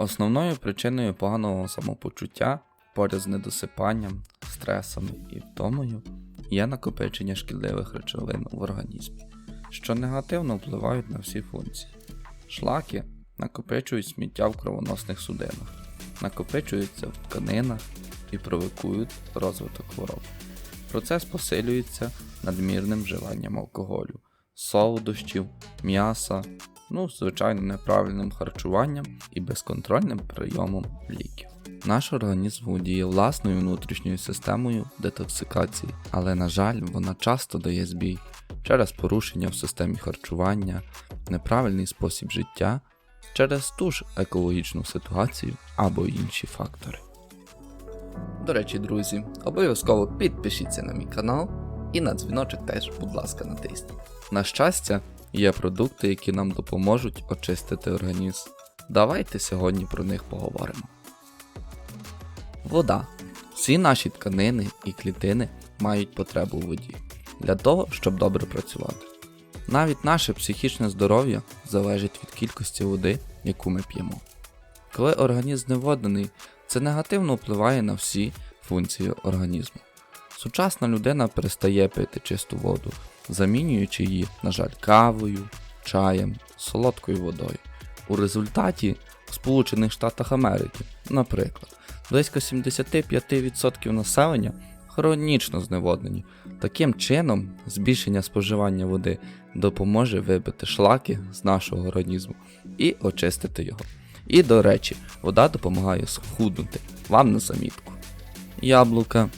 Основною причиною поганого самопочуття поряд з недосипанням, стресами і втомою є накопичення шкідливих речовин в організмі, що негативно впливають на всі функції. Шлаки накопичують сміття в кровоносних судинах, накопичуються в тканинах і провокують розвиток хвороб. Процес посилюється надмірним вживанням алкоголю, солодощів, м'яса, ну, звичайно, неправильним харчуванням і безконтрольним прийомом ліків. Наш організм володіє власною внутрішньою системою детоксикації, але, на жаль, вона часто дає збій через порушення в системі харчування, неправильний спосіб життя, через ту ж екологічну ситуацію або інші фактори. До речі, друзі, обов'язково підпишіться на мій канал і на дзвіночок теж, будь ласка, натисніть. На щастя, є продукти, які нам допоможуть очистити організм. Давайте сьогодні про них поговоримо. Вода. Всі наші тканини і клітини мають потребу у воді для того, щоб добре працювати. Навіть наше психічне здоров'я залежить від кількості води, яку ми п'ємо. Коли організм зневоднений, це негативно впливає на всі функції організму. Сучасна людина перестає пити чисту воду, замінюючи її, на жаль, кавою, чаєм, солодкою водою. У результаті в Сполучених Штатах Америки, наприклад, близько 75% населення хронічно зневоднені. Таким чином, збільшення споживання води допоможе вибити шлаки з нашого організму і очистити його. І, до речі, вода допомагає схуднути вам на замітку. Яблука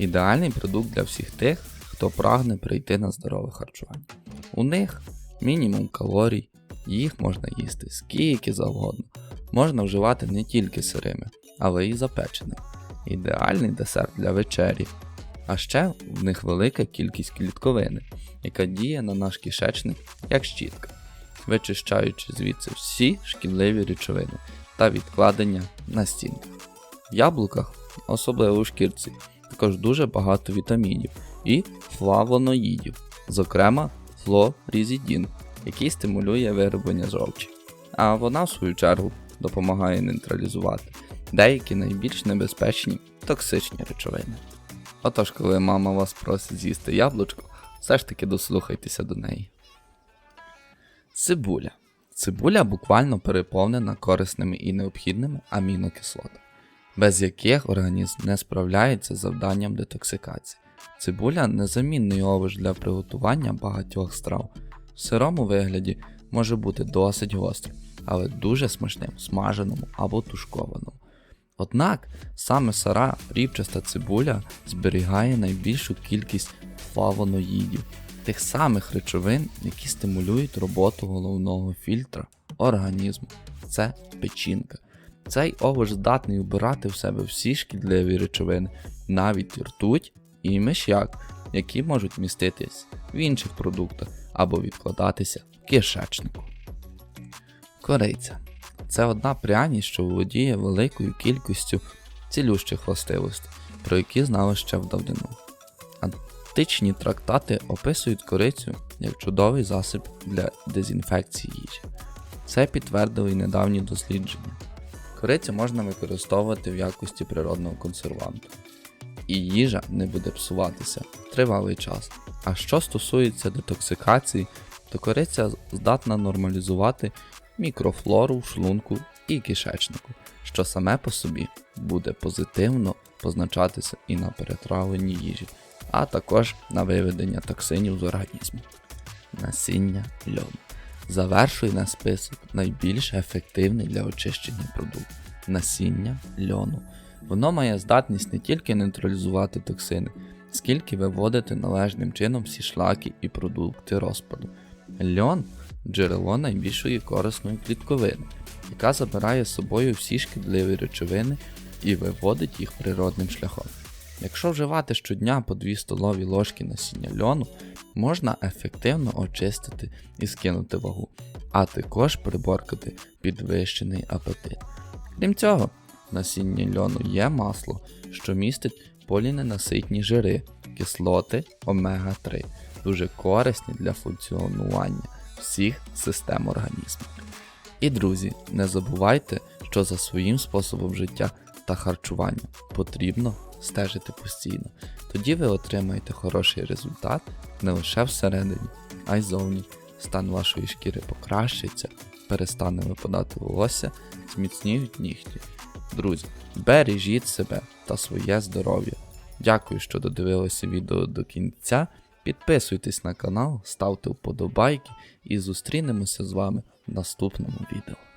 ідеальний продукт для всіх тих, хто прагне прийти на здорове харчування. У них мінімум калорій, їх можна їсти скільки завгодно. Можна вживати не тільки сирими, але й запеченими. Ідеальний десерт для вечері. А ще в них велика кількість клітковини, яка діє на наш кишечник як щітка, вичищаючи звідси всі шкідливі речовини та відкладення на стінках. В яблуках, особливо у шкірці, також дуже багато вітамінів і флавоноїдів, зокрема флорізідін, який стимулює вироблення жовчі. А вона, в свою чергу, допомагає нейтралізувати деякі найбільш небезпечні токсичні речовини. Отож, коли мама вас просить з'їсти яблучко, все ж таки дослухайтеся до неї. Цибуля. Цибуля буквально переповнена корисними і необхідними амінокислотами, без яких організм не справляється з завданням детоксикації. Цибуля незамінний овоч для приготування багатьох страв. В сирому вигляді може бути досить гострим, але дуже смачним смаженому або тушкованому. Однак саме сара рівчаста цибуля зберігає найбільшу кількість флавоноїдів, тих самих речовин, які стимулюють роботу головного фільтра організму. Це печінка. Цей овоч здатний убирати в себе всі шкідливі речовини, навіть ртуть і миш'як, які можуть міститись в інших продуктах або відкладатися в кишечнику. Корейця це одна пряність, що володіє великою кількістю цілющих властивостей, про які знали ще в давнину. Античні трактати описують корицю як чудовий засіб для дезінфекції їжі. Це підтвердили й недавні дослідження. Корицю можна використовувати в якості природного консерванту, і їжа не буде псуватися тривалий час. А що стосується детоксикації, то кориця здатна нормалізувати мікрофлору в шлунку і кишечнику, що саме по собі буде позитивно позначатися і на перетравленні їжі, а також на виведення токсинів з організму. Насіння льону. Завершує на список найбільш ефективний для очищення продуктів насіння льону. Воно має здатність не тільки нейтралізувати токсини, скільки виводити належним чином всі шлаки і продукти розпаду. Льон джерело найбільшої корисної клітковини, яка забирає з собою всі шкідливі речовини і виводить їх природним шляхом. Якщо вживати щодня по 2 столові ложки насіння льону, можна ефективно очистити і скинути вагу, а також приборкати підвищений апетит. Крім цього, в насінні льону є масло, що містить поліненаситні жири, кислоти омега-3, дуже корисні для функціонування всіх систем організму. І друзі, не забувайте, що за своїм способом життя та харчування потрібно стежити постійно. Тоді ви отримаєте хороший результат не лише всередині, а й зовні. Стан вашої шкіри покращиться, перестане випадати волосся, зміцніють нігті. Друзі, бережіть себе та своє здоров'я. Дякую, що додивилися відео до кінця. Підписуйтесь на канал, ставте вподобайки і зустрінемося з вами в наступному відео.